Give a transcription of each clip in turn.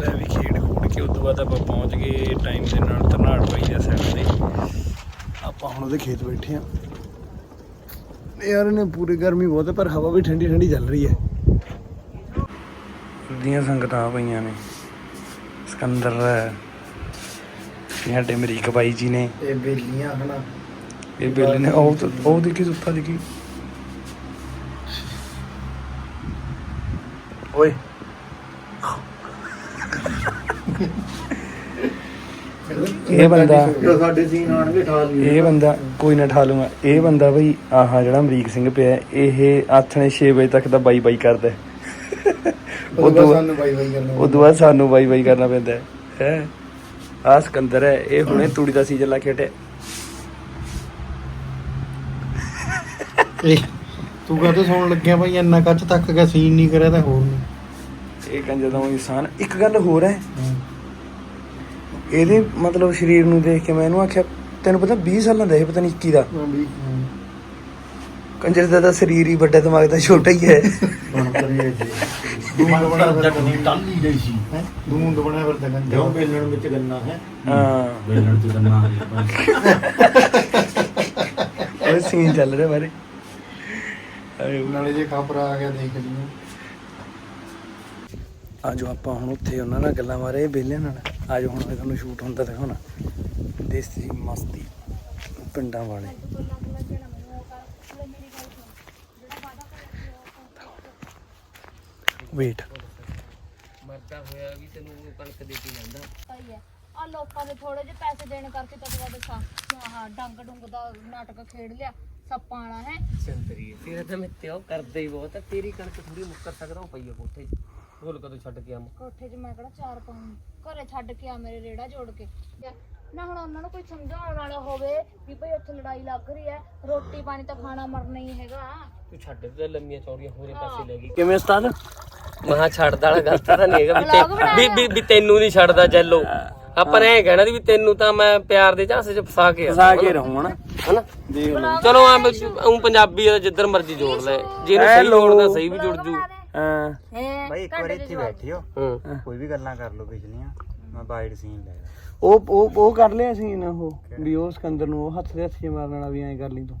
ਲੈ ਵੀ ਖੇਡ ਖੂਡ ਕੇ ਉਦੋਂ ਬਾਅਦ ਆਪਾਂ ਪਹੁੰਚ ਗਏ ਟਾਈਮ ਦੇ ਨਾਲ ਤਰਨਾੜ ਬਾਈ ਦੇ ਸਾਈਡ ਤੇ। ਆਪਾਂ ਹੁਣ ਉਹਦੇ ਖੇਤ ਬੈਠੇ ਆ ਯਾਰ ਇਹਨੇ ਪੂਰੀ ਗਰਮੀ ਬਹੁਤ ਹੈ ਪਰ ਹਵਾ ਵੀ ਠੰਡੀ ਠੰਡੀ ਚੱਲ ਰਹੀ ਹੈ। ਦੀਆਂ ਸੰਗਤਾਂ ਪਈਆਂ ਨੇ। ਸਿਕੰਦਰ ਸਾਡੇ ਅਮਰੀਕ ਬਾਈ ਜੀ ਨੇ। ਇਹ ਬੇਲੀਆਂ ਹਨਾ। ਇਹ ਬੇਲੇ ਨੇ ਉਹ ਉਹ ਦੇਖੀ ਸੁੱਤਾ ਦੇਖੀ। ਓਏ। ਇਹ ਬੰਦਾ ਸਾਡੇ ਸੀਨ ਆਣਗੇ ਠਾ ਲਈ ਇਹ ਬੰਦਾ ਕੋਈ ਨਾ ਠਾ ਲੂੰਗਾ ਇਹ ਬੰਦਾ ਬਈ ਆਹ ਜਿਹੜਾ ਅਮਰੀਕ ਸਿੰਘ ਪਿਆ ਇਹ ਆਥਣੇ 6 ਵਜੇ ਤੱਕ ਦਾ ਬਾਈ ਬਾਈ ਕਰਦਾ ਉਦੋਂ ਸਾਨੂੰ ਬਾਈ ਬਾਈ ਕਰਨਾ ਉਦੋਂ ਬਾਅਦ ਸਾਨੂੰ ਬਾਈ ਬਾਈ ਕਰਨਾ ਪੈਂਦਾ ਹੈ। ਆ ਸਿਕੰਦਰ ਹੈ ਇਹ ਹੁਣੇ ਤੂੜੀ ਦਾ ਸੀਜ਼ਨ ਲਾ ਕੇ ਹਟਿਆ। ਇਹ ਤੂੰ ਕਾਹਤੋਂ ਸੌਣ ਲੱਗਿਆ ਭਾਈ ਇੰਨਾ ਕੱਚ ਤੱਕ ਗਿਆ ਸੀਨ ਨਹੀਂ ਕਰਿਆ ਤਾਂ ਹੋਰ ਨਹੀਂ। ਇਹ ਕੰਜਰ ਦਾ ਇਨਸਾਨ ਇੱਕ ਗੱਲ ਹੋਰ ਹੈ। ਇਹਦੇ ਮਤਲਬ ਸਰੀਰ ਨੂੰ ਦੇਖ ਕੇ ਮੈਂ ਇਹਨੂੰ ਆਖਿਆ ਤੈਨੂੰ ਪਤਾ 20 ਸਾਲਾਂ ਦਾ ਇਹ ਪਤਾ ਨਹੀਂ 21 ਦਾ। ਵੀ ਕੰਜਰ ਦਾ ਤਾਂ ਸਰੀਰ ਹੀ ਵੱਡਾ ਦਿਮਾਗ ਦਾ ਛੋਟਾ ਹੀ ਹੈ। ਕਰੀਏ ਜੀ। ਦੂੰਦ ਬਣਾ ਫਿਰ ਟਾਲੀ ਗਈ ਸੀ। ਹੈ? ਦੂੰਦ ਬਣਿਆ ਫਿਰ ਤਾਂ ਕਿਉਂ ਬੇਲਣ ਵਿੱਚ ਗੰਨਾ ਹੈ? ਹਾਂ। ਬੇਲਣ ਚ ਗੰਨਾ ਆ ਗਿਆ ਉਹ ਸੀਨ ਚੱਲ ਰਿਹਾ ਬਾਰੇ। ਆਏ ਨਾਲੇ ਜੇ ਖਬਰ ਆ ਗਿਆ ਦੇਖ ਲਈ ਆਜੋ ਆਪਾਂ ਹੁਣ ਉੱਥੇ ਉਹਨਾਂ ਨਾਲ ਗੱਲਾਂ ਮਾਰੇ ਬੇਲਿਆਂ ਨਾਲ। ਆਜੋ ਹੁਣ ਮੈਂ ਤੁਹਾਨੂੰ ਸ਼ੂਟ ਹੁੰਦਾ ਦਿਖਾਉਣਾ। ਦੇਸੀ ਮਸਤੀ ਪਿੰਡਾਂ ਵਾਲੇ। ਵੇਟ ਮਰਦਾ ਹੋਇਆ ਵੀ ਤੈਨੂੰ ਉਹ ਕਣਕ ਦੇ ਕੇ ਜਾਂਦਾ। ਸਹੀ ਹੈ। ਆ ਲੋਕਾਂ ਦੇ ਥੋੜੇ ਜਿਹੇ ਪੈਸੇ ਦੇਣ ਕਰਕੇ ਤਾਂ ਬਾਅਦ ਸਾ ਆਹ ਡੰਗ ਡੁੰਗ ਦਾ ਨਾਟਕ ਖੇਡ ਲਿਆ। ਸੱਪਾਂ ਵਾਲਾ ਹੈ। ਸੰਤਰੀ ਤੇਰੇ ਤਾਂ ਮੈਂ ਤਿਉ ਕਰਦੇ ਹੀ ਬਹੁਤ ਤੇਰੀ ਕਣਕ ਥੋੜੀ ਮੁੱਕਰ ਸਕਦਾ ਉਹ ਪਈ ਆ ਕੋਠੇ 'ਚ। ਬੋਲ ਕਦੋਂ ਛੱਡ ਕੇ ਆਵਾਂ ਕੋਠੇ 'ਚ ਮੈਂ ਕਿਹੜਾ ਚਾਰ ਪਾਉਂ ਘਰੇ ਛੱਡ ਕੇ ਆ ਮੇਰੇ ਰੇੜਾ ਜੋੜ ਕੇ। ਨਾ ਹੁਣ ਉਹਨਾਂ ਨੂੰ ਕੋਈ ਸਮਝਾਉਣ ਵਾਲਾ ਹੋਵੇ ਵੀ ਭਈ ਉੱਥੇ ਲੜਾਈ ਲੱਗ ਰਹੀ ਹੈ ਰੋਟੀ ਪਾਣੀ ਤਾਂ ਖਾਣਾ ਮਰਨਾ ਹੀ ਹੈਗਾ। ਤੂੰ ਛੱਡ ਦੇ ਲੰਮੀਆਂ ਚੌੜੀਆਂ ਹੋਰੇ ਪਾਸੇ ਲੈ ਗਈ। ਕਿਵੇਂ ਉਸਤਾਦ? ਮਹਾ ਛੱਡਦਾ ਵਾਲਾ ਗਲਤ ਤਾਂ ਨਹੀਂ ਹੈਗਾ ਵੀ ਵੀ ਵੀ- ਵੀ ਤੈਨੂੰ ਨਹੀਂ ਛੱਡਦਾ ਜੈਲੋ। ਆਪਾਂ ਨੇ ਇਹ ਕਹਿਣਾ ਸੀ ਵੀ ਤੈਨੂੰ ਤਾਂ ਮੈਂ ਪਿਆਰ ਦੇ ਝਾਂਸੇ 'ਚ ਫਸਾ ਕੇ ਆ ਫਸਾ ਕੇ ਰਹੂੰ ਹਨਾ? ਹਨਾ? ਦੇਖ ਲਓ। ਚਲੋ ਆ ਪੰਜਾਬੀ ਜਿੱਧਰ ਮਰਜ਼ੀ ਜੋੜ ਲੈ। ਜਿਹਨੂੰ ਸਹੀ ਜੋੜਦਾ ਸਹੀ ਵੀ ਜੁੜ ਜੂ। ਹਾਂ। ਹੈ ਭਾਈ ਇੱਕ ਵਾਰੀ ਇੱਥੇ ਬੈਠਿਓ। ਹੂੰ। ਕੋਈ ਵੀ ਗੱਲਾਂ ਕਰ ਲਓ ਪਿਛਲੀਆਂ ਮੈਂ ਬਾਈਟ ਸੀਨ ਲੈ ਲਾ। ਉਹ ਉਹ ਉਹ ਕਰ ਲਿਆ ਸੀ ਨਾ ਉਹ ਵੀ ਉਹ ਸਿਕੰਦਰ ਨੂੰ ਉਹ ਹੱਥ ਦੇ ਹੱਥ 'ਚ ਮਾਰਨ ਵਾਲਾ ਵੀ ਐਂ ਕਰ ਲਈ ਤੂੰ।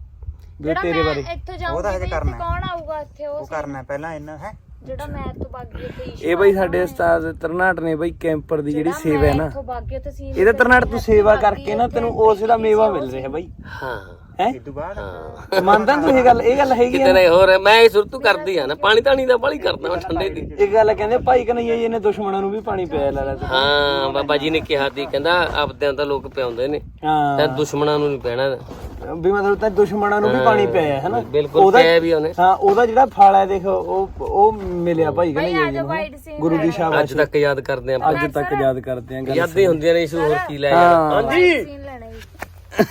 ਵੀ ਜਿਹੜਾ ਤੇਰੇ ਬਾਰੇ। ਮੈਂ ਇੱਥੋਂ ਉਹ ਤਾਂ ਜਾਊਂਗੀ ਹਜੇ ਵੀ ਇੱਥੇ ਕਰਨਾ। ਹੈ। ਕੌਣ ਆਊਗਾ ਇੱਥੇ ਉਹ ਉਹ ਕਰਨਾ ਪਹਿਲਾਂ ਇਹਨਾਂ ਹੈ? ਜਿਹੜਾ ਮੈਂ ਇੱਥੋਂ ਬਾਗੀ ਇੱਥੇ ਈਸ਼ੂ ਇਹ ਬਈ ਸਾਡੇ ਉਸਤਾਦ ਤਰਨਾਟ ਨੇ ਬਈ ਕੈਂਪਰ ਦੀ ਜਿਹੜੀ ਸੇਵਾ ਹੈ ਨਾ। ਇੱਥੋਂ ਸੀ ਇਹਦੇ ਤਰਨਾਟ ਤੂੰ ਸੇਵਾ ਕਰਕੇ ਨਾ ਤੈਨੂੰ ਉਸੇ ਦਾ ਮੇਵਾ ਮਿਲ ਰਿਹਾ ਬਈ। ਹਾਂ। ਹੈ? ਬਾਅਦ ਮੰਨਦਾ ਤੂੰ ਇਹ ਗੱਲ ਇਹ ਗੱਲ ਹੈਗੀ ਕਿਤੇ ਆ ਨਹੀਂ ਹੋਰ ਮੈਂ ਇਹ ਸੁਰਤੂ ਕਰਦੀ ਆ ਨਾ ਪਾਣੀ ਤਾਣੀ ਦਾ ਬਾਲੀ ਕਰਦਾ ਮੈਂ ਠੰਡੇ ਦੀ। ਇਹ ਗੱਲ ਕਹਿੰਦੇ ਭਾਈ ਕਨਈਆ ਜੀ ਨੇ ਦੁਸ਼ਮਣਾਂ ਨੂੰ ਵੀ ਪਾਣੀ ਪਿਆ ਲੈ ਲੈ। ਹਾਂ ਬਾਬਾ ਜੀ ਨੇ ਕਿਹਾ ਸੀ ਕਹਿੰਦਾ ਆਪਦਿਆਂ ਤਾਂ ਲੋਕ ਪਿਆਉਂਦੇ ਨੇ। ਤਾਂ ਦੁਸ਼ਮਣਾਂ ਨੂੰ ਨਹੀਂ ਪੈਣਾ। ਵੀ ਮਤਲਬ ਤਾਂ ਦੁਸ਼ਮਣਾਂ ਨੂੰ ਵੀ ਪਾਣੀ ਪਿਆ ਹੈ ਨਾ ਬਿਲਕੁਲ ਉਹਦਾ- ਪਿਆ ਵੀ ਉਹਨੇ। ਹਾਂ ਉਹਦਾ ਜਿਹੜਾ ਫਲ ਹੈ ਦੇਖ ਉਹ ਉਹ ਮਿਲਿਆ ਭਾਈ ਕਨਈਆ ਜੀ ਗੁਰੂ ਦੀ ਅੱਜ ਸ਼ਾਬਾਸ਼। ਤੱਕ ਯਾਦ ਕਰਦੇ ਆਪਾਂ। ਅੱਜ ਤੱਕ ਯਾਦ ਕਰਦੇ ਆਂ ਗੱਲ ਯਾਦਾਂ ਹੀ ਹੁੰਦੀਆਂ ਨੇ ਇਸ ਹੋਰ ਕੀ ਲੈ ਹਾਂਜੀ। ਸੀਨ ਲੈਣਾ ਜੀ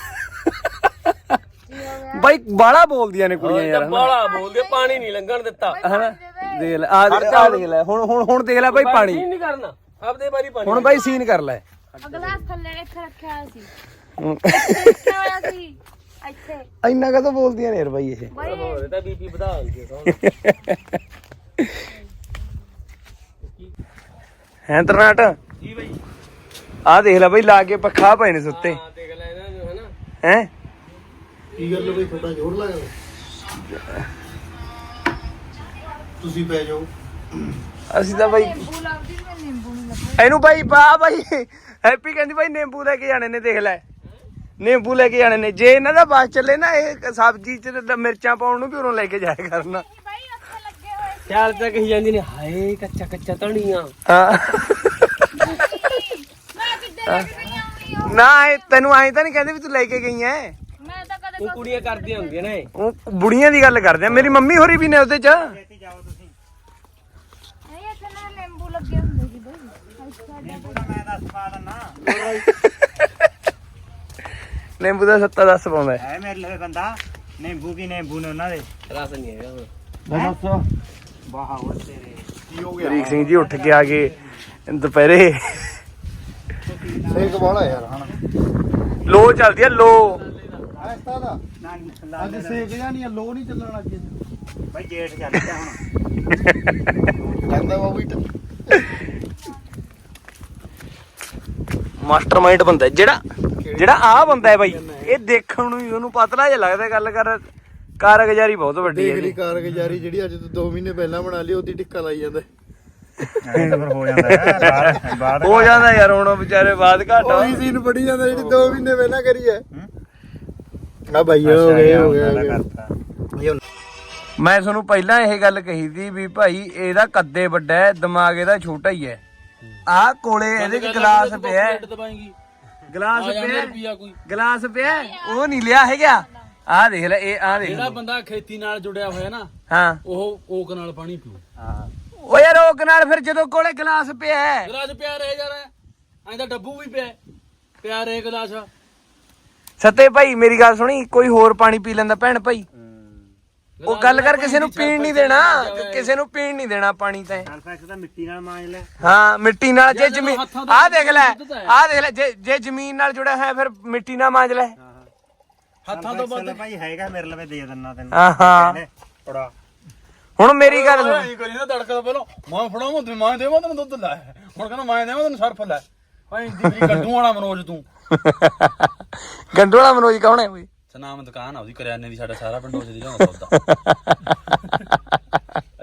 ਬਾਈ ਬਾਲਾ ਬੋਲਦੀਆਂ ਨੇ ਕੁੜੀਆਂ ਯਾਰ ਬਾਲਾ ਬੋਲਦੇ ਪਾਣੀ ਨਹੀਂ ਲੰਘਣ ਦਿੱਤਾ। ਹਨਾ? ਦੇਖ ਲੈ ਆ ਆ ਦੇਖ ਲੈ ਹੁਣ ਹੁਣ ਹੁਣ ਦੇਖ ਲੈ ਬਾਈ ਪਾਣੀ। ਨਹੀਂ ਕਰਨਾ। ਆਪਦੇ ਵਾਰੀ ਪਾਣੀ ਹੁਣ ਬਾਈ ਸੀਨ ਕਰ ਲੈ। ਅਗਲਾ ਥੱਲੇ ਇੱਥੇ ਰੱਖਿਆ ਹੋਇਆ ਸੀ। ਰੱਖਿਆ ਹੋਇਆ ਸੀ। ਇੱਥੇ। ਇੰਨਾ ਕਦੋਂ ਬੋਲਦੀਆਂ ਨੇ ਯਾਰ ਬਾਈ ਇਹ? ਬਾਈ। ਹੋਰ ਤਾਂ ਬੀਪੀ ਵਧਾ ਸੌਂ ਹੈ ਤਰਨਾਟ? ਜੀ ਬਾਈ? ਆ ਦੇਖ ਲੈ ਬਾਈ ਲਾ ਕੇ ਪੱਖਾ ਪਏ ਨੇ ਸੁੱਤੇ। ਹਾਂ ਦੇਖ ਲੈ ਇਹਨਾਂ ਨੂੰ ਹਨਾ? ਹੈ? ਕੀ ਗੱਲ ਬਈ ਤੁਹਾਡਾ ਜ਼ੋਰ ਲੱਗਦਾ ਤੁਸੀਂ ਪੈ ਜਾਓ। ਅਸੀਂ ਤਾਂ ਬਾਈ ਨਿੰਬੂ ਲੱਗਦੀ ਮੈਂ ਨਿੰਬੂ ਨਹੀਂ ਲੱਗਾ ਇਹਨੂੰ ਬਾਈ ਬਾ ਬਾਈ। ਹੈਪੀ ਕਹਿੰਦੀ ਬਾਈ ਨਿੰਬੂ ਲੈ ਕੇ ਜਾਣੇ ਨੇ ਦੇਖ ਲੈ। ਨਿੰਬੂ ਲੈ ਕੇ ਜਾਣੇ ਨੇ। ਜੇ ਇਹਨਾਂ ਦਾ ਬਸ ਚੱਲੇ ਨਾ ਇਹ ਸਬਜ਼ੀ ਚ ਮਿਰਚਾਂ ਪਾਉਣ ਨੂੰ ਵੀ ਉਰੋਂ ਲੈ ਕੇ ਜਾਇਆ ਕਰਨਾ। ਬਾਈ ਉੱਥੇ ਲੱਗੇ ਹੋਏ ਖਿਆਲ ਤਾਂ ਕਹੀ ਜਾਂਦੀ ਨੇ ਹਾਏ ਕੱਚਾ ਕੱਚਾ ਧਣੀਆਂ ਹਾਂ। ਨਾ ਇਹ ਤੈਨੂੰ ਐਂ ਤਾਂ ਨਹੀਂ ਕਹਿੰਦੇ ਵੀ ਤੂੰ ਲੈ ਕੇ ਗਈ ਐ। ਉਹ ਕੁੜੀਆਂ ਕਰਦੀਆਂ ਹੁੰਦੀਆਂ ਨੇ। ਉਹ ਬੁੜੀਆਂ ਦੀ ਗੱਲ ਕਰਦੇ ਆ। ਮੇਰੀ ਮੰਮੀ ਹੋਰੀ ਵੀ ਨੇ ਉਹਦੇ ਚ। ਨਹੀਂ ਇੱਥੇ ਨਾ ਨਿੰਬੂ ਲੱਗੇ ਹੁੰਦੇ ਸੀ ਬਾਈ। ਇੱਥੇ ਮੈਂ ਦੱਸ ਪਾ ਦਿੰਨਾ ਨਿੰਬੂ ਦਾ ਸੱਤਾ ਦੱਸ ਪਾਉਂਦਾ। ਹੈ। ਹੈ ਮੇਰੇ ਲਵੇ ਬੰਦਾ। ਨਿੰਬੂ ਕੀ ਨਿੰਬੂ ਨੇ ਉਹਨਾਂ ਦੇ? ਰਸ ਨਹੀਂ ਹੈਗਾ ਹੁਣ। ਦੱਸ। ਵਾਹ ਉਹ ਤੇਰੇ। ਕੀ ਹੋ ਬਰੀਕ ਸਿੰਘ ਜੀ ਉੱਠ ਕੇ ਆ ਗਏ ਦੁਪਹਿਰੇ। ਸੇਕ ਵਾਲਾ ਯਾਰ ਹਨਾ। ਲੋ ਚੱਲਦੀ ਆ ਲੋ। ਐਸਤਾ ਦਾ? ਨਾ ਅੱਜ ਸੇਕ ਜਾਂ ਨਹੀਂ ਲੋ ਨਹੀਂ ਚੱਲਣ ਅੱਜ ਭਾਈ ਜੇਠ ਚੱਲ ਪਿਆ ਹੁਣ। ਜਾਂਦਾ ਵਾ ਵੀ ਮਾਸਟਰਮਾਈਂਡ ਬੰਦਾ ਹੈ। ਜਿਹੜਾ ਜਿਹੜਾ ਆ ਬੰਦਾ ਹੈ ਬਾਈ ਇਹ ਦੇਖਣ ਨੂੰ ਹੀ ਉਹਨੂੰ ਪਤਲਾ ਜਿਹਾ ਲੱਗਦਾ ਗੱਲ ਕਰ ਕਾਰਗੁਜ਼ਾਰੀ ਬਹੁਤ ਵੱਡੀ ਹੈ ਇਹਦੀ। ਕਾਰਗੁਜ਼ਾਰੀ ਜਿਹੜੀ ਅੱਜ ਤੋਂ 2 ਮਹੀਨੇ ਪਹਿਲਾਂ ਬਣਾ ਲਈ ਉਹਦੀ ਟਿੱਕਾ ਲਾਈ ਜਾਂਦਾ। ਹੋ ਜਾਂਦਾ ਯਾਰ ਹੁਣ ਵਿਚਾਰੇ ਬਾਦ ਘਾਟ ਉਹੀ ਸੀਨ ਬੜੀ ਜਾਂਦਾ ਜਿਹੜੀ 2 ਮਹੀਨੇ ਪਹਿਲਾਂ ਕਰੀ ਹੈ? ਆ ਭਾਈ ਹੋ ਗਏ ਹੋ। ਕਰਤਾ ਮੈਂ ਤੁਹਾਨੂੰ ਪਹਿਲਾਂ ਇਹ ਗੱਲ ਕਹੀ ਸੀ ਵੀ ਭਾਈ ਇਹਦਾ ਕੱਦੇ ਵੱਡਾ ਹੈ ਦਿਮਾਗ ਇਹਦਾ ਛੋਟਾ ਹੀ ਹੈ ਆਹ ਕੋਲੇ ਇਹਦੇ ਚ ਗਲਾਸ ਪਿਆ ਹੈ। ਦਬਾਏਗੀ ਗਲਾਸ ਪਿਆ ਹੈ। ਰੁਪਿਆ ਕੋਈ ਗਲਾਸ ਪਿਆ ਹੈ। ਉਹ ਨਹੀਂ ਲਿਆ ਹੈਗਾ ਆਹ ਦੇਖ ਲੈ ਇਹ ਆਹ ਦੇਖ ਜਿਹੜਾ। ਬੰਦਾ ਖੇਤੀ ਨਾਲ ਜੁੜਿਆ ਹੋਇਆ ਨਾ ਹਾਂ ਉਹ ਕੋਕ ਨਾਲ ਪਾਣੀ ਪੀਓ ਹਾਂ ਉਹ ਯਾਰ ਉਹ ਨਾਲ ਫਿਰ ਜਦੋਂ ਕੋਲੇ ਗਲਾਸ ਪਿਆ ਹੈ। ਗਲਾਸ ਪਿਆ ਰਹੇ ਯਾਰ ਐਂ ਤਾਂ ਡੱਬੂ ਵੀ ਪਿਆ ਪਿਆ ਰਹੇ ਗਲਾਸ ਸੱਤੇ ਭਾਈ ਮੇਰੀ ਗੱਲ ਸੁਣੀ ਕੋਈ ਹੋਰ ਪਾਣੀ ਪੀ ਲੈਂਦਾ ਭੈਣ ਭਾਈ। ਉਹ ਗੱਲ ਕਰ ਕਿਸੇ ਨੂੰ ਪੀਣ ਨਹੀਂ ਦੇਣਾ ਕਿਸੇ ਨੂੰ ਪੀਣ ਨਹੀਂ ਦੇਣਾ ਪਾਣੀ ਤਾਂ। ਸਰਫੈਕਸ ਤਾਂ ਮਿੱਟੀ ਨਾਲ ਮਾਂਜ ਲੈ। ਹਾਂ ਮਿੱਟੀ ਨਾਲ ਜੇ ਜ਼ਮੀਨ ਹੱਥਾਂ ਤੋਂ ਆਹ ਦੇਖ ਲੈ। ਆਹ ਦੇਖ ਲੈ ਜੇ ਜੇ ਜ਼ਮੀਨ ਨਾਲ ਜੁੜਿਆ ਹੈ ਫਿਰ ਮਿੱਟੀ ਨਾਲ ਮਾਂਜ ਲੈ। ਹੱਥਾਂ ਤੋਂ ਵੱਧ ਭਾਈ ਹੈਗਾ ਮੇਰੇ ਲਵੇ ਦੇ ਦਿੰਨਾ ਤੈਨੂੰ। ਆਹਾ ਪੜਾ ਹੁਣ ਮੇਰੀ ਗੱਲ ਸੁਣ। ਐਂ ਕਰੀ ਨਾ ਤੜਕਾ ਪਹਿਲਾਂ ਮੈਂ ਫੜਾਵਾਂ ਤੇ ਮੈਂ ਦੇਵਾਂ ਤੈਨੂੰ ਦੁੱਧ ਲੈ। ਹੁਣ ਕਹਿੰਦਾ ਮੈਂ ਦੇਵਾਂ ਤੈਨੂੰ ਸਰਫ ਲੈ। ਭਾਈ ਦਿੱਲੀ ਕੱਢੂ ਆਣਾ ਮਨੋਜ ਤੂੰ। ਗੰਡੋਲਾ ਮਨੋਜ ਕੌਣ ਹੈ ਓਏ ਸਨਾਮ ਦੁਕਾਨ ਆ ਉਹਦੀ ਕਰਿਆਨੇ ਦੀ ਸਾਡਾ ਸਾਰਾ ਪਿੰਡ ਉਸੇ ਦੀ ਲਿਆਉਂਦਾ ਸੌਦਾ।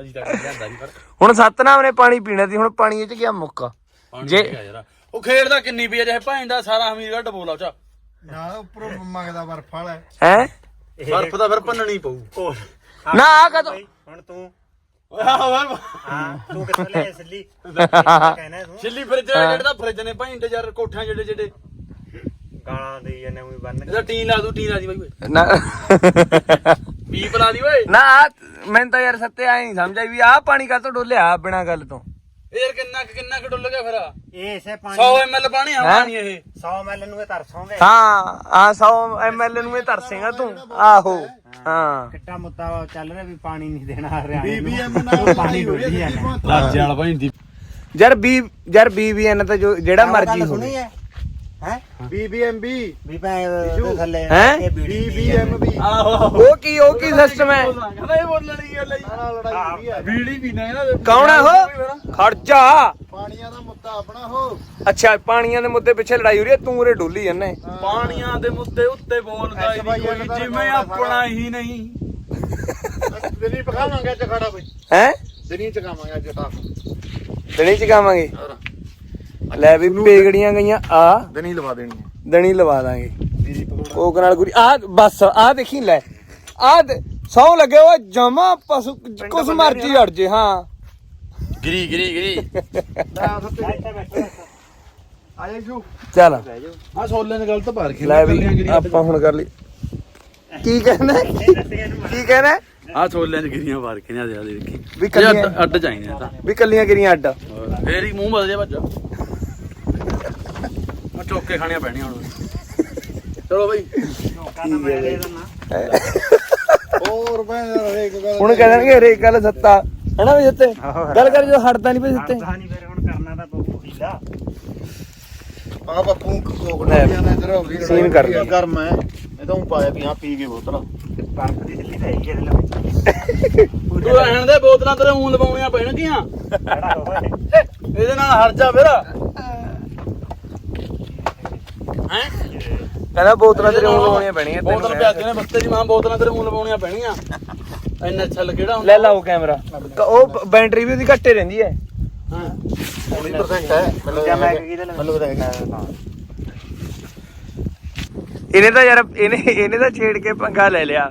ਅਜੀ ਤੱਕ ਲਿਆਂਦਾ ਨਹੀਂ ਪਰ। ਹੁਣ ਸਤਨਾਮ ਨੇ ਪਾਣੀ ਪੀਣਾ ਸੀ ਹੁਣ ਪਾਣੀ ਇਹ ਚ ਗਿਆ ਮੁੱਕਾ? ਪਾਣੀ ਜੇ- ਜੇ ਯਾਰ। ਉਹ ਖੇਡਦਾ ਕਿੰਨੀ ਪਈ ਜੇ ਭਾਂ ਦਾ ਸਾਰਾ ਹਮੀਰ ਘੱਟ ਬੋਲਾ ਚਾ। ਨਾ ਉੱਪਰੋਂ ਮੰਗਦਾ ਬਰਫ ਵਾਲਾ। ਹੈ। ਹੈ ਬਰਫ ਤਾਂ ਫਿਰ ਭੰਨਣੀ ਪਊ। ਕੋਲ ਨਾ ਆ ਕਦੋਂ ਹੁਣ ਤੂੰ। ਹਾਂ ਤੂੰ ਕਿੱਥੋਂ ਲੈ ਸੱਲੀ? ਕਹਿਣਾ ਤੂੰ? ਛਿੱਲੀ ਫਰਿੱਜ ਜਿਹੜਾ ਫਰਿੱਜ ਨੇ ਭਾਂ ਦੇ ਯਾਰ ਕੋਠਿਆਂ ਜਿਹੜੇ ਜਿਹੜੇ। ਗਾਲਾਂ ਦੇਈ ਜਾਂਦੇ ਉਹੀ ਬੰਨ ਇਹਦਾ ਟੀਨ ਲਾ ਦੂ ਟੀਨ ਲਾ ਦੀ ਬਾਈ ਓਏ। ਨਾ। ਬੀਪ ਲਾ ਦੀ ਓਏ ਨਾ ਆਹ- ਮੈਨੂੰ ਤਾਂ ਯਾਰ ਸੱਤੇ ਆਏ ਨਹੀਂ ਸਮਝ ਆਈ ਵੀ ਆਹ ਪਾਣੀ ਕਾਤੋਂ ਡੋਲਿਆ ਬਿਨਾ ਗੱਲ ਤੋਂ। ਇਹ ਯਾਰ ਕਿੰਨਾ ਕੁ- ਕਿੰਨਾ ਕੁ ਡੁੱਲ ਗਿਆ ਫਿਰ? ਇਹ ਇਸੇ 100 ਪਾਣੀ ml ਪਾਣੀ ਹਵਾ ਨਹੀਂ ਇਹ। 100 ਮੈਲ ਨੂੰ ਇਹ ਤਰਸੋਂਗੇ ਹਾਂ ਆ 100 ਐਮਐਲ ਨੂੰ ਇਹ ਤਰਸੇਗਾ ਤੂੰ। ਆਹੋ ਹਾਂ। ਕਿੱਟਾ ਮੁੱਦਾ ਚੱਲ ਰਿਹਾ ਵੀ ਪਾਣੀ ਨਹੀਂ ਦੇਣਾ ਹਰਿਆਣੇ ਨੂੰ। BBM ਨਾਲ ਪਾਣੀ ਲੜਾਈ ਹੋ ਰਹੀ ਡੁੱਲੀ ਹੈ ਜਾਂਦਾ ਲਾਜੇ ਵਾਲਾ ਭਾਂ ਦੀ ਯਾਰ ਬੀ ਯਾਰ ਬੀਬੀਐਨ ਤੇ ਜੋ ਜਿਹੜਾ ਮਰਜ਼ੀ ਹੋਵੇ। ਹੈ? ਹੈ? BBMB ਵੀ ਭੈਂ ਉਹਦੇ ਥੱਲੇ ਹੈਂ? ਇਹ ਬੀੜੀ BBMB ਆਹੋ। ਉਹ ਕੀ ਉਹ ਕੀ ਸਿਸਟਮ ਹੈ? ਕਹਿੰਦਾ ਇਹ ਬੋਲਣੀ ਗੱਲ ਹੀ ਨਾਲ ਲੜਾਈ ਹੋ ਰਹੀ ਹੈ। ਬੀੜੀ ਪੀਣਾ ਇਹਨਾਂ ਦੇ ਕੌਣ ਹੈ ਉਹ? ਖਰਚਾ। ਪਾਣੀਆਂ ਦਾ ਮੁੱਦਾ ਆਪਣਾ ਹੋ ਅੱਛਾ ਪਾਣੀਆਂ ਦੇ ਮੁੱਦੇ ਪਿੱਛੇ ਲੜਾਈ ਹੋ ਰਹੀ ਹੈ ਤੂੰ ਉਰੇ ਡੋਲੀ ਜੰਨੇ ਪਾਣੀਆਂ ਦੇ ਮੁੱਦੇ ਉੱਤੇ ਬੋਲਦਾ ਹੀ ਨਹੀਂ ਕੋਈ ਜਿਵੇਂ ਆਪਣਾ ਹੀ ਨਹੀਂ। ਦਿਨੀ ਪਕਾਵਾਂਗੇ ਅੱਜ ਖੜਾ ਕੋਈ। ਹੈ? ਦਿਨੀ ਚਕਾਵਾਂਗੇ ਅੱਜ ਤਾਂ ਦਣੀ ਚਕਾਵਾਂਗੇ ਲੈ ਵੀ ਪੇਗੜੀਆਂ ਗਈਆਂ ਆ। ਦਿਨੀ ਲਵਾ ਦੇਣੀ ਹੈ। ਦਣੀ ਲਵਾ ਦਾਂਗੇ। ਕੋਕ ਨਾਲ ਗੁਰੀ ਆ ਬਸ ਆ ਦੇਖੀ ਲੈ। ਆ ਸੌ ਲੱਗੇ ਉਹ ਜਮਾ ਪਸ਼ੂ ਕੁਸ ਮਰਜ਼ੀ ਅੜ ਜੇ ਹਾਂ। ਗਰੀ ਗਰੀ ਗਰੀ। ਆ ਜਾ ਚੱਲ। ਆ ਸੋਲੇ ਨੇ ਗਲਤ ਪਾ ਰੱਖੀ ਲੈ ਵੀ ਆਪਾਂ ਹੁਣ ਕਰ ਲਈ। ਕੀ ਕਹਿਣਾ? ਕੀ ਕਹਿਣਾ? ਆ ਸੋਲੇ ਨੇ ਗਿਰੀਆਂ ਪਾ ਰੱਖੀਆਂ ਨੇ ਆ ਦੇਖੀ। ਵੀ ਕੱਲੀਆਂ ਅੱਡ- ਅੱਡ ਚਾਹੀਦੇ ਆ ਤਾਂ। ਵੀ ਕੱਲੀਆਂ ਗਿਰੀਆਂ ਅੱਡ। ਫੇਰ ਹੀ ਮੂੰਹ ਬਦਲ ਜਾ ਭੱਜਾ। ਮੈਂ ਚੋਕੇ ਖਾਣੀਆਂ ਪੈਣੀਆਂ ਹੁਣ। ਚਲੋ ਬਈ। ਮੈਂ ਦੇ ਦਿੰਨਾ ਹੋਰ ਮੈਂ ਹਰੇਕ ਗੱਲ ਹੁਣ ਕਹਿ ਦੇਣਗੇ ਹਰੇਕ ਗੱਲ ਸੱਤਾ। ਹਨਾ ਵੀ ਸੱਤੇ ਗੱਲ ਕਰ ਜੋ ਹਟਦਾ ਨਹੀਂ ਪਈ ਸੱਤੇ ਕਹਾਣੀ ਫਿਰ ਹੁਣ ਕਰਨਾ ਤਾਂ ਪਊ ਹੀਲਾ ਆ ਬੱਪੂ ਕੋਕ ਲੈ, ਨਾ ਜਾਂਦਾ ਇਧਰ ਹੋਲੀ ਸੀਨ ਕਰ ਦੇ। ਗਰਮ ਹੈ ਇਹ ਤਾਂ ਊਂ ਪਾਇਆ ਵੀ ਹਾਂ ਪੀ ਕੇ ਬੋਤਲ। ਦੀ ਤਾਂ ਹੈਗੀ ਇਹਦੇ ਲਈ ਤੂੰ ਰਹਿਣ ਦੇ ਬੋਤਲਾਂ ਤੇਰੇ ਮੂੰਹ ਲਵਾਉਣੀਆਂ ਪੈਣਗੀਆਂ। ਇਹਦੇ ਨਾਲ ਹਟ ਜਾ ਫਿਰ। ਹੈ? ਕਹਿੰਦਾ ਬੋਤਲਾਂ ਤੇਰੇ ਮੂੰਹ ਲਵਾਉਣੀਆਂ ਪੈਣੀਆਂ ਤੈਨੂੰ ਬੋਤਲ ਪਿਆਦੇ ਨੇ ਬੱਤੇ ਦੀ ਮਾਂ ਬੋਤਲਾਂ ਤੇਰੇ ਮੂੰਹ ਲਵਾਉਣੀਆਂ ਪੈਣੀਆਂ। ਇੰਨਾ ਛੱਲ ਕਿਹੜਾ ਹੁੰਦਾ? ਲੈ ਲਾਓ ਕੈਮਰਾ। ਉਹ ਬੈਟਰੀ ਵੀ ਉਹਦੀ ਘੱਟੇ ਰਹਿੰਦੀ ਹੈ। ਹਾਂ। 19% ਹੈ। ਕਿਆ ਮੈਂ ਕਿਹਦੇ ਲਈ ਮਤਲਬ ਵਧਾਏਗਾ ਇਹਨੇ ਤਾਂ ਯਾਰ ਇਹਨੇ ਇਹਨੇ ਤਾਂ ਛੇੜ ਕੇ ਪੰਗਾ ਲੈ ਲਿਆ।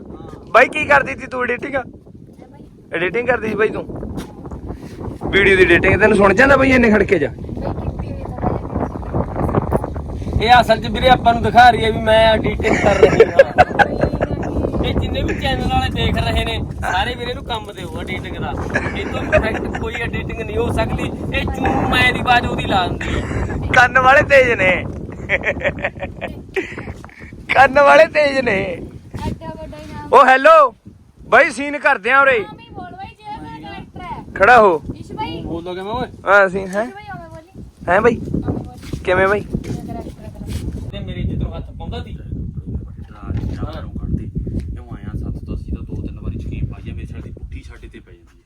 ਬਾਈ ਕੀ ਕਰਦੀ ਸੀ ਤੂੰ ਐਡੀਟਿੰਗ ਐਡੀਟਿੰਗ ਕਰਦੀ ਸੀ ਬਾਈ ਤੂੰ। ਵੀਡੀਓ ਦੀ ਐਡੀਟਿੰਗ ਤੈਨੂੰ ਸੁਣ ਜਾਂਦਾ ਬਾਈ ਇਹਨੇ ਖੜਕੇ ਜਾ ਇਹ ਅਸਲ 'ਚ ਵੀਰੇ ਆਪਾਂ ਨੂੰ ਦਿਖਾ ਰਹੀ ਹੈ ਵੀ ਮੈਂ ਐਡੀਟਿੰਗ ਕਰ ਰਹੀ ਹਾਂ। ਇਹ ਜਿੰਨੇ ਵੀ ਚੈਨਲ ਵਾਲੇ ਦੇਖ ਰਹੇ ਨੇ ਸਾਰੇ ਵੀਰੇ ਨੂੰ ਕੰਮ ਦਿਓ ਐਡੀਟਿੰਗ ਦਾ। ਇਹ ਤੋਂ ਪਰਫੈਕਟ ਕੋਈ ਐਡੀਟਿੰਗ ਨਹੀਂ ਹੋ ਸਕਦੀ। ਇਹ ਚੂੰ ਮੈਂ ਦੀ ਬਾਜ ਉਹਦੀ ਲਾ ਦਿੰਦੀ ਹੈ। ਕੰਨ ਵਾਲੇ ਤੇਜ਼ ਨੇ। ਕੰਨ ਵਾਲੇ ਤੇਜ਼ ਨੇ। ਉਹ ਹੈਲੋ ਬਾਈ ਸੀਨ ਕਰਦੇ ਆ ਉਰੇ। ਮੰਮੀ ਬੋਲ ਬਾਈ। ਜੇ ਮੇਰਾ ਕੈਰੈਕਟਰ ਹੈ ਖੜਾ ਹੋ? ਇਸ਼ ਬਾਈ ਬੋਲਦਾ ਕਿਵੇਂ ਓਏ ਹਾਂ ਸੀਨ ਹੈ ਇਸ਼ ਬਾਈ ਹੈ ਕਿਵੇਂ ਬਾਈ ਮੇਰਾ ਕੈਰੈਕਟਰ ਹੈ ਤੇ ਮੇਰੇ ਜਿੱਦੋਂ ਹੱਥ ਪਾਉਂਦਾ ਸੀ? ਘਰੋਂ ਕੱਢਦੇ ਕਿਉਂ ਆਇਆ ਸੱਤ ਤੋਂ ਅਸੀਂ ਤਾਂ ਦੋ ਤਿੰਨ ਵਾਰੀ ਸਕੀਮ ਪਾਈ ਆ ਮੇਰੇ ਸਾਡੀ ਪੁੱਠੀ ਛਾਟੇ ਤੇ ਪੈ ਜਾਂਦੀ ਹੈ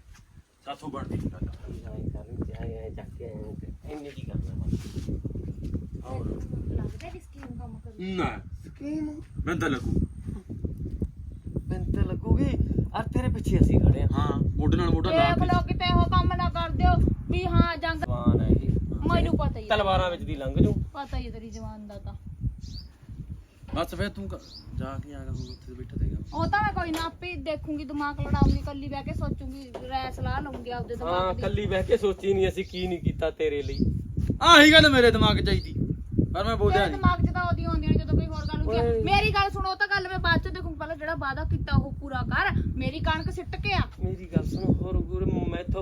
ਸਾਥੋਂ ਬਣਦੀ ਨਹੀਂ ਗੱਲ ਇੰਨੇ ਕੀ ਕਰਨਾ ਹੋਰ ਨਾ। ਸਕੀਮ ਮੈਂ ਤਾਂ ਲੱਗੂ। ਬਿੰਤ ਲੱਗੂਗੀ ਆ ਤੇਰੇ ਪਿੱਛੇ ਅਸੀਂ ਖੜੇ ਆ ਹਾਂ ਮੋਢੇ ਨਾਲ ਮੋਢਾ ਲਾ ਦੇਖ ਲਓ ਕਿਤੇ ਉਹ ਕੰਮ ਨਾ ਕਰ ਦਿਓ। ਵੀ ਹਾਂ ਜੰਗ ਜਵਾਨ ਹੈ ਇਹ। ਮੈਨੂੰ ਪਤਾ ਹੀ ਹੈ। ਤਲਵਾਰਾਂ ਵਿੱਚ ਦੀ ਲੰਘ ਜੂ। ਪਤਾ ਹੀ ਹੈ ਤੇਰੀ ਜਵਾਨ ਦਾ ਤਾਂ। ਬਸ ਫੇਰ ਤੂੰ ਕ- ਜਾ ਕੇ ਆ ਗਿਆ ਹੁਣ ਉੱਥੇ ਬੈਠਾ ਦੇਗਾ ਉਹ ਤਾਂ ਮੈਂ ਕੋਈ ਨਾ ਆਪੇ ਹੀ ਦੇਖੂੰਗੀ ਦਿਮਾਗ ਲੜਾਉਂਗੀ ਕੱਲੀ ਬਹਿ ਕੇ ਸੋਚੂੰਗੀ ਰਾਇ ਸਲਾਹ ਲਊਂਗੀ ਆਪਦੇ ਹਾਂ ਦਿਮਾਗ ਦੀ। ਕੱਲੀ ਬਹਿ ਕੇ ਸੋਚੀ ਨਹੀਂ ਅਸੀਂ ਕੀ ਨਹੀਂ ਕੀਤਾ ਤੇਰੇ ਲਈ। ਆਹੀ ਗੱਲ ਮੇਰੇ ਦਿਮਾਗ 'ਚ ਚਾਹੀਦੀ ਪਰ ਮੈਂ ਬੋਲਿਆ ਨਹੀਂ ਦਿਮਾਗ 'ਚ ਤਾਂ ਉਹਦੀਆਂ ਆਉਂਦੀਆਂ ਨੇ ਜਦੋਂ ਕੋਈ ਹੋਰ ਗੱਲ ਹੁੰਦੀ ਆ। ਮੇਰੀ ਗੱਲ ਸੁਣੋ ਉਹ ਤਾਂ ਗੱਲ ਮੈਂ ਬਾਅਦ 'ਚ ਦੇਖੂੰ ਪਹਿਲਾਂ ਜਿਹੜਾ ਵਾਅਦਾ ਕੀਤਾ ਉਹ ਪੂਰਾ ਕਰ ਮੇਰੀ ਕਣਕ ਸਿੱਟ ਕੇ ਆ। ਮੇਰੀ ਗੱਲ ਸੁਣ ਹੋਰ ਗੁਰ ਮੈਥੋਂ